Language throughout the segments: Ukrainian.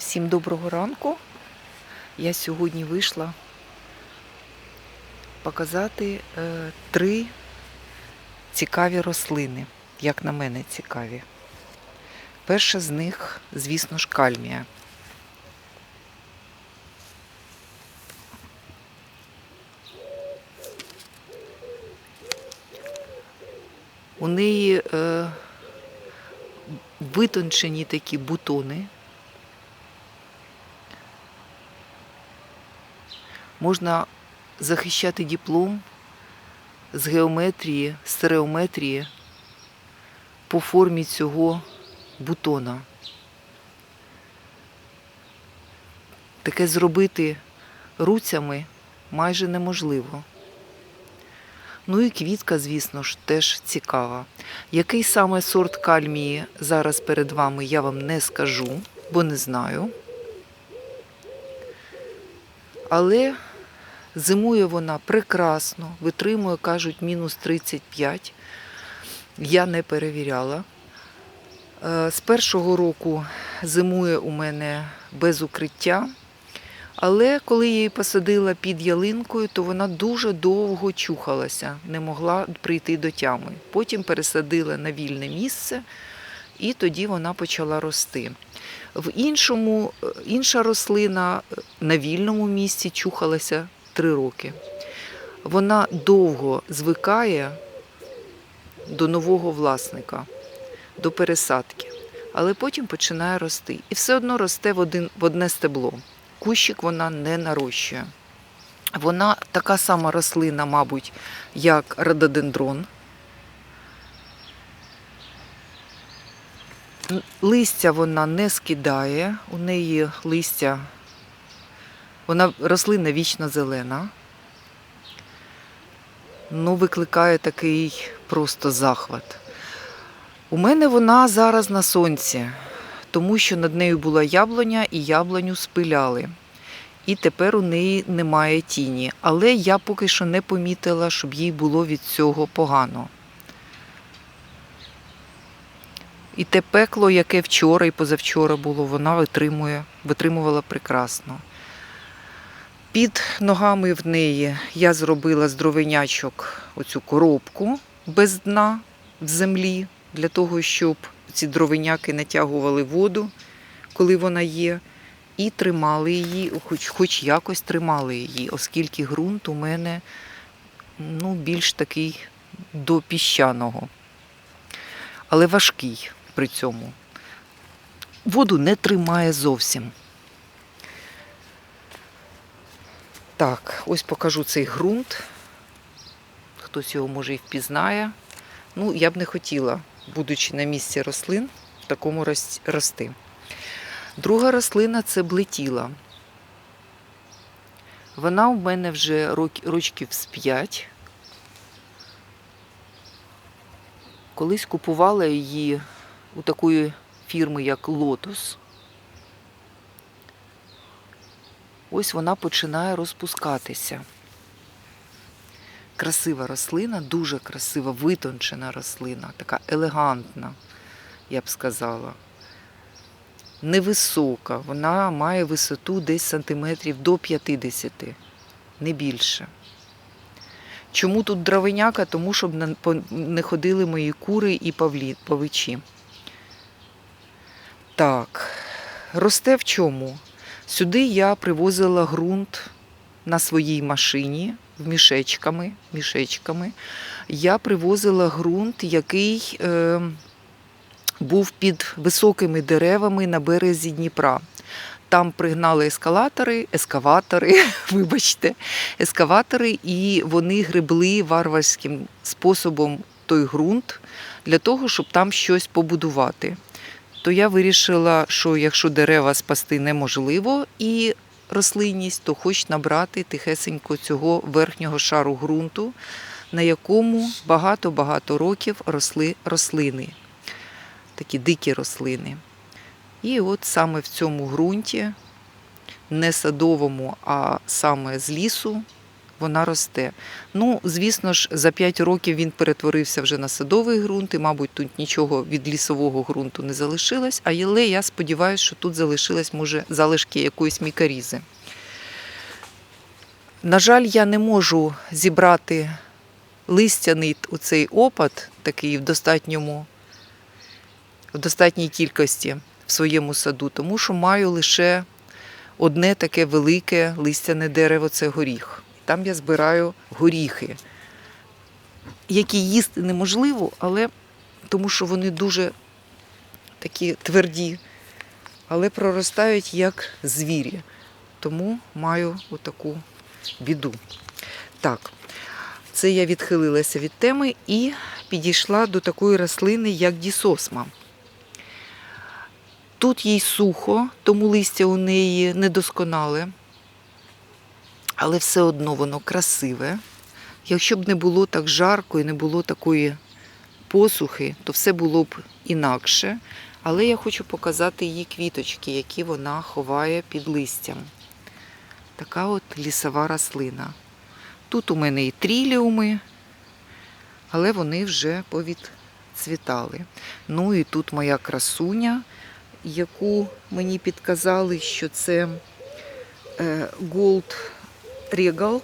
Всім доброго ранку. Я сьогодні вийшла показати е, три цікаві рослини, як на мене цікаві. Перша з них, звісно ж, кальмія. У неї е, витончені такі бутони. Можна захищати диплом з геометрії, стереометрії по формі цього бутона. Таке зробити руцями майже неможливо. Ну і квітка, звісно ж, теж цікава. Який саме сорт кальмії зараз перед вами, я вам не скажу, бо не знаю. Але зимує вона прекрасно, витримує, кажуть, мінус 35. Я не перевіряла. Е, З першого року зимує у мене без укриття. Але коли її посадила під ялинкою, то вона дуже довго чухалася, не могла прийти до тями. Потім пересадила на вільне місце, і тоді вона почала рости. В іншому, е, інша рослина е, на вільному місці чухалася три роки. Вона довго звикає до нового власника, до пересадки, але потім починає рости. І все одно росте в, один, в одне стебло. Кущик вона не нарощує. Вона така сама рослина, мабуть, як рододендрон. Листя вона не скидає, у неї листя, вона рослина вічно зелена. Ну, викликає такий просто захват. У мене вона зараз на сонці, тому що над нею була яблуня і яблуню спиляли. І тепер у неї немає тіні. Але я поки що не помітила, щоб їй було від цього погано. І те пекло, яке вчора і позавчора було, вона витримує, витримувала прекрасно. Під ногами в неї я зробила з дровинячок оцю коробку без дна в землі, для того, щоб ці дровиняки натягували воду, коли вона є, і тримали її, хоч, хоч якось тримали її, оскільки ґрунт у мене ну, більш такий до піщаного, але важкий при цьому. Воду не тримає зовсім. Так, ось покажу цей ґрунт. Хтось його може і впізнає. Ну, я б не хотіла, будучи на місці рослин, в такому рости. Друга рослина це блетіла. Вона у мене вже рочків з 5. Колись купувала її у такої фірми, як Lotus. Ось вона починає розпускатися. Красива рослина, дуже красива, витончена рослина, така елегантна, я б сказала. Невисока, вона має висоту десь сантиметрів до 50, не більше. Чому тут дровиняка? Тому щоб не ходили мої кури і павлі, павичі. Так, росте в чому? Сюди я привозила ґрунт на своїй машині в мішечками. мішечками. Я привозила ґрунт, який е, був під високими деревами на березі Дніпра. Там пригнали ескалатори, ескаватори, вибачте, ескаватори, і вони гребли варварським способом той ґрунт для того, щоб там щось побудувати. То я вирішила, що якщо дерева спасти неможливо і рослинність, то хоч набрати тихесенько цього верхнього шару ґрунту, на якому багато-багато років росли рослини, такі дикі рослини. І от саме в цьому ґрунті, не садовому, а саме з лісу, вона росте. Ну, звісно ж, за 5 років він перетворився вже на садовий ґрунт, і, мабуть, тут нічого від лісового ґрунту не залишилось, але я сподіваюся, що тут залишились, може, залишки якоїсь мікарізи. На жаль, я не можу зібрати листяний оцей опад, такий в достатньому, в достатній кількості в своєму саду, тому що маю лише одне таке велике листяне дерево це горіх. Там я збираю горіхи, які їсти неможливо, але тому що вони дуже такі тверді, але проростають як звірі. Тому маю отаку біду. Так, це я відхилилася від теми і підійшла до такої рослини, як дісосма. Тут їй сухо, тому листя у неї недосконале, але все одно воно красиве. Якщо б не було так жарко і не було такої посухи, то все було б інакше. Але я хочу показати її квіточки, які вона ховає під листям. Така от лісова рослина. Тут у мене і тріліуми, але вони вже повідцвітали. Ну і тут моя красуня, яку мені підказали, що це е, Gold Regal,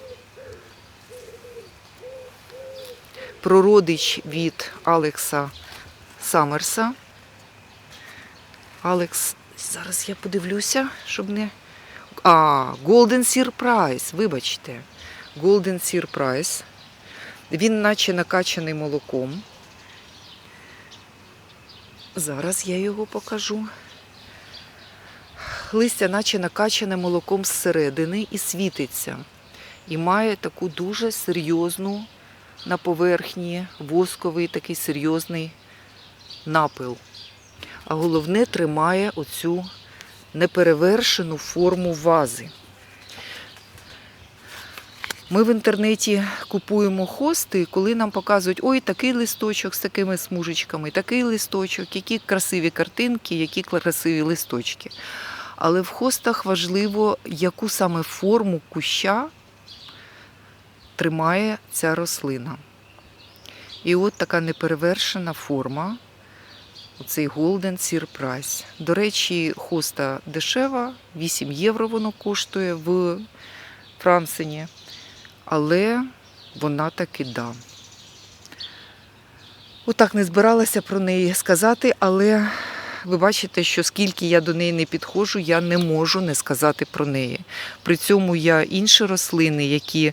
прородич від Алекса Саммерса. Алекс, зараз я подивлюся, щоб не. А, Golden Surprise, вибачте. Golden Surprise. Він наче накачаний молоком. Зараз я його покажу. Листя наче накачане молоком зсередини і світиться. І має таку дуже серйозну на поверхні восковий такий серйозний напил. А головне тримає оцю неперевершену форму вази. Ми в інтернеті купуємо хости, коли нам показують, ой, такий листочок з такими смужечками, такий листочок, які красиві картинки, які красиві листочки. Але в хостах важливо, яку саме форму куща тримає ця рослина. І от така неперевершена форма, оцей Golden Surprise. До речі, хоста дешева, 8 євро воно коштує в Францині. Але вона таки да. Отак не збиралася про неї сказати, але ви бачите, що скільки я до неї не підходжу, я не можу не сказати про неї. При цьому я інші рослини, які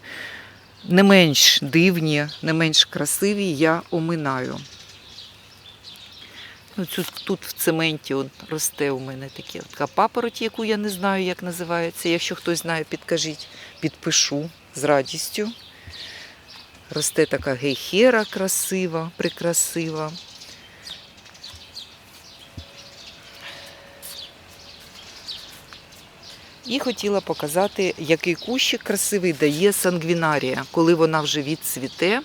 не менш дивні, не менш красиві, я оминаю. Ну, тут, в цементі от росте у мене такі, така папороть, яку я не знаю, як називається. Якщо хтось знає, підкажіть, підпишу з радістю. Росте така гейхера красива, прикрасива. І хотіла показати, який кущик красивий дає сангвінарія, коли вона вже відцвіте,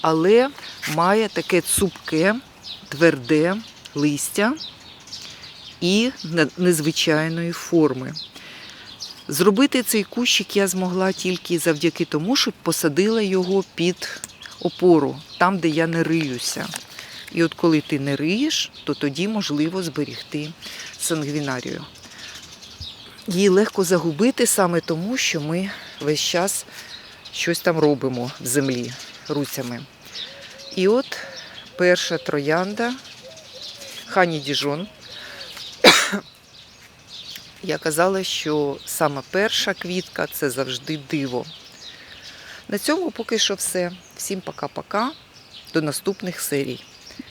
але має таке цупке, тверде листя і незвичайної форми. Зробити цей кущик я змогла тільки завдяки тому, що посадила його під опору, там, де я не риюся. І от коли ти не риєш, то тоді можливо зберігти сангвінарію. Її легко загубити саме тому, що ми весь час щось там робимо в землі руцями. І от перша троянда Хані Діжон. Я казала, що саме перша квітка це завжди диво. На цьому поки що все. Всім пока-пока. До наступних серій.